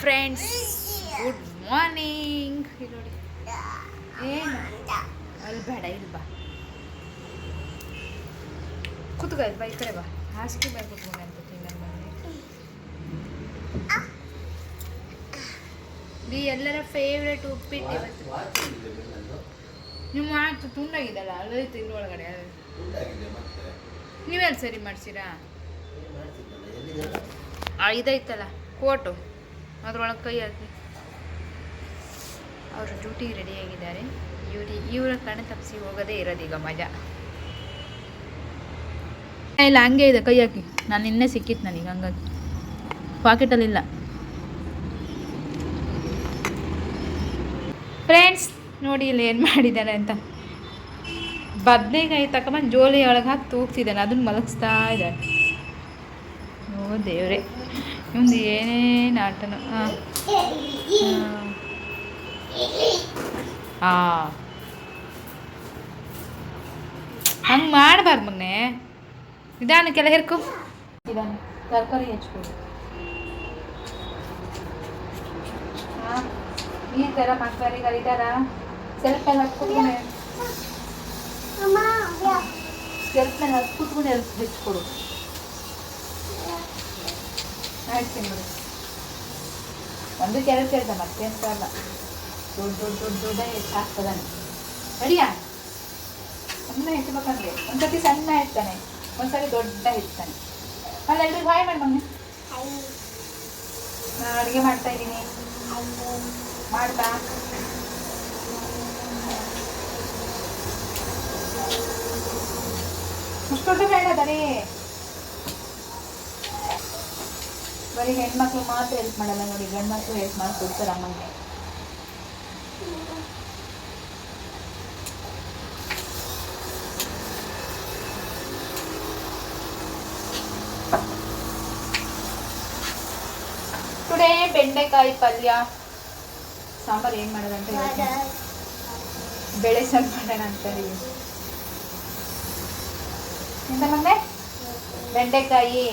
Friends good morning ನೋಡಿ ಏನು? ಅಲ್ಲಿ ಬೇಡ, ಇಲ್ಲಿ ಬಾ. ಕುತ್ಕೋ, ಇಲ್ಲಿ ಬಾ, ಈ ಕಡೆ ಬಾ. ಹಾಸಿಗೆ ಮೇಲೆ ಕೂತ್ಕೊಂಡು ಅನ್ಕೋತೀನಿ ನನ್ನ ಮನೆ. ಬಿ ಎಲ್ಲರ ಫೇವ್ರೇಟ್ ಉಪ್ಪಿಟ್ಟು ಇವತ್ತು? ನೀವು ಮಾಡ್ತು ತುಂಡಾಗಿದಲ್ಲ ಅಲ್ಲೋಯ್ತು ಇದ್ರೊಳಗಡೆ ನೀವೆಲ್ಲಿ ಸರಿ ಮಾಡ್ಸಿರಾ? ಇದೈತಲ್ಲ ಕೋಟು ಅದ್ರೊಳಗೆ ಕೈ ಹಾಕಿ. ಅವರು ಡ್ಯೂಟಿಗೆ ರೆಡಿಯಾಗಿದ್ದಾರೆ ಇವ್ರಿ ಇವರ ಕಣ್ಣು ತಪ್ಪಿಸಿ ಹೋಗೋದೇ ಇರೋದೀಗ ಮಜಾ. ಇಲ್ಲ, ಹಂಗೆ ಇದೆ, ಕೈ ಹಾಕಿ. ನಾನು ನಿನ್ನೆ ಸಿಕ್ಕಿತ್ತು ನನಗೆ, ಹಂಗಾಗಿ. ಪಾಕೆಟಲ್ಲಿಲ್ಲ ಫ್ರೆಂಡ್ಸ್ ನೋಡಿ ಇಲ್ಲಿ ಏನು ಮಾಡಿದ್ದಾರೆ ಅಂತ. ಬದನೆಕಾಯಿ ತಗೊಂಬಂದು ಜೋಲಿ ಒಳಗೆ ಹಾಕಿ ತೂಗ್ತಿದ್ದಾನೆ ಅದನ್ನು ಮಲಗಿಸ್ತಾ ಇದ್ದಾನೆ. ಓ, ದೇವ್ರೆ. ಇವಂದು ಏನೇನು ಆಟನೋ ಹಾಂ ಹಂಗೆ ಮಾಡಬಾರ್ದು ಮಗನೆ. ಕೆಲ ಹಿರ್ಕೊ. ನಿಧಾನ ತರಕಾರಿ ಹೆಚ್ಕೊಡು. ಈ ಥರ ಮಕ್ಕಳಿಗೆ ಕರೀತಾರ. ಹತ್ಕೊಟ್ಬಿಡಿ ಸೆಲ್ಫ್ ಮೇಲೆ ಎಲ್ಲಿ ಹೆಚ್ಕೊಡು. ಮಾಡ್ತೀನಿ ಬಿಡಿ. ಒಂದು ಕೆಲಸ ಮತ್ತೆ ಮತ್ತೆಂತ ಅಲ್ಲ ದೊಡ್ಡ ದೊಡ್ಡ ದೊಡ್ಡ ದೊಡ್ಡ ಎಷ್ಟು ಹಾಕ್ತದಾನೆ ರೆಡಿಯಾ? ಸಣ್ಣ ಹೆಚ್ಚಬೇಕಂದ್ರೆ ಒಂದ್ಸತಿ ಸಣ್ಣ ಇರ್ತಾನೆ ಒಂದ್ಸರಿ ದೊಡ್ಡ ಇರ್ತಾನೆ ಅಲ್ಲ, ಎಲ್ರಿಗೂ ಹಾಯ್ ಮಾಡಿ ಮಮ್ಮಿ. ನಾನು ಅಡುಗೆ ಮಾಡ್ತಾ ಇದ್ದೀನಿ. ಮಾಡ್ತಾ? ಅಷ್ಟೊಂದು ಬೇಡ ಬರೀ ಬರೀ ಹೆಣ್ಮಕ್ಳು ಮಾತ್ರ ಹೆಲ್ಪ್ ಮಾಡಲ್ಲ ನೋಡಿ ಗಂಡು ಮಕ್ಳು ಹೆಲ್ಪ್ ಮಾಡಿ ಕೊಡ್ತಾರೆ ಅಮ್ಮಂಗೆ. ಟುಡೇ ಬೆಂಡೆಕಾಯಿ ಪಲ್ಯ. ಸಾಂಬಾರು ಏನು ಮಾಡೋದಂತ ಬೆಳೆ ಸಾರು ಮಾಡೋಣ ಅಂತ. ಎಂತ ಮಗನೆ ಬೆಂಡೆಕಾಯಿ.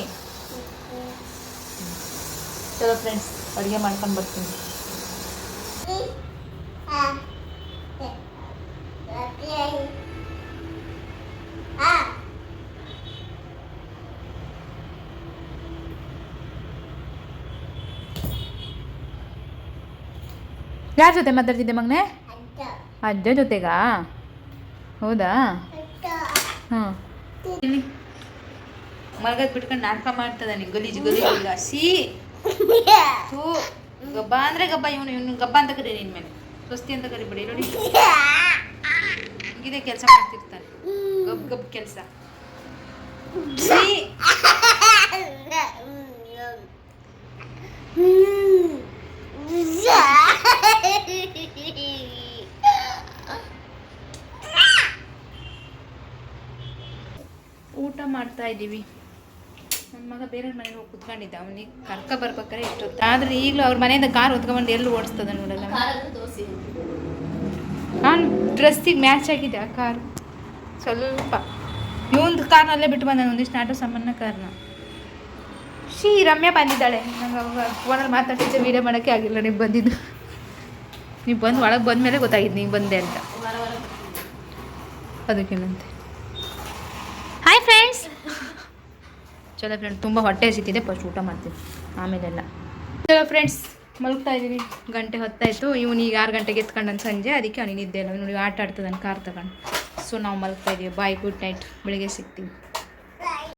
ಚಲೋ ಫ್ರೆಂಡ್ಸ್ ಅಡುಗೆ ಮಾಡ್ಕೊಂಡು ಬರ್ತೀನಿ. ಯಾರ ಜೊತೆ ಮಾತಾಡ್ತಿದ್ದೆ ಮಗನೆ? ಅಜ್ಜ ಜೊತೆಗಾ? ಹೌದಾ? ಹಾಂ. ಮಲಗದ್ ಬಿಟ್ಕೊಂಡು ನಾಟಕ ಮಾಡ್ತದಾನೆ, ಗಲೀಜು ಗಲೀಜು ಹುಡುಗ ಸಿ ಥೂ ಗಬ್ಬ ಅಂದ್ರೆ ಗಬ್ಬ, ಇವನು ಇವನು ಗಬ್ಬ ಅಂತ ಕರೀರಿ ಮೇಲೆ. ಸ್ವಸ್ತಿ ಅಂತ ಕರಿಬೇಡಿ ನೋಡಿ. ಇದೆ ಕೆಲಸ ಮಾಡ್ತಿರ್ತಾನೆ ಗಬ್ ಗಬ್ ಕೆಲಸ. ಊಟ ಮಾಡ್ತಾ ಇದ್ದೀವಿ ನನ್ನ ಮಗ ಬೇರೆ ಮನೆಗೆ ಹೋಗಿ ಕುತ್ಕೊಂಡಿದ್ದ. ಅವನಿಗೆ ಕರ್ಕ ಬರ್ಬೇಕಾರೆ ಇಷ್ಟೊತ್ತು ಆದ್ರೆ ಈಗಲೂ ಅವ್ರ ಮನೆಯಿಂದ ಕಾರ್ ಹೊತ್ಕೊಂಡ್ಬಂದು ಎಲ್ಲಿ ಓಡಿಸ್ತದ ನೋಡಲ್ಲ. ನಾನು ಡ್ರೆಸ್ಸಿಗೆ ಮ್ಯಾಚ್ ಆಗಿದೆ ಆ ಕಾರು. ಸ್ವಲ್ಪ. ಇವೊಂದು ಕಾರ್ನಲ್ಲೇ ಬಿಟ್ಟು ಬಂದ ಒಂದಿಷ್ಟು ಆಟೋ ಸಾಮಾನ್ಯ ಕಾರ್ನ ಶೀ ರಮ್ಯಾ ಬಂದಿದ್ದಾಳೆ. ನಂಗೆ ಅವಾಗ ಫೋನಲ್ಲಿ ಮಾತಾಡ್ತಿದ್ದೆ. ವೀಡಿಯೋ ಮಾಡೋಕ್ಕೆ ಆಗಿಲ್ಲ. ನೀವು ಬಂದಿದ್ದು. ನೀವು ಬಂದು ಒಳಗೆ ಬಂದಮೇಲೆ ಗೊತ್ತಾಗಿದ್ದು ನೀವು ಬಂದೆ ಅಂತ. ಅದಕ್ಕೇನಂತೆ ಹಾಯ್ ಫ್ರೆಂಡ್ಸ್ ಚಲೋ ಫ್ರೆಂಡ್ಸ್ ತುಂಬ ಹೊಟ್ಟೆ ಹಸಿತಿದೆ ಫಸ್ಟ್ ಊಟ ಮಾಡ್ತೀನಿ. ಆಮೇಲೆಲ್ಲ. ಚಲೋ ಫ್ರೆಂಡ್ಸ್ ಮಲಗ್ತಾ ಇದ್ದೀನಿ. ಗಂಟೆ ಹೊತ್ತಾಯಿತು. ಇವನು ಈಗ ಆರು ಗಂಟೆಗೆ ಎತ್ಕೊಂಡನ್ ಸಂಜೆ, ಅದಕ್ಕೆ ಅವನಿಗೆ ನಿದ್ದೆ ಇಲ್ಲ. ನೋಡಿ, ಆಟ ಆಡ್ತದಾನೆ ಕಾರ್ ತಗೊಂಡು. ಸೊ ನಾವು ಮಲಗ್ತಾ ಇದ್ದೀವಿ ಬಾಯ್ ಗುಡ್ ನೈಟ್ ಬೆಳಿಗ್ಗೆ ಸಿಗ್ತೀವಿ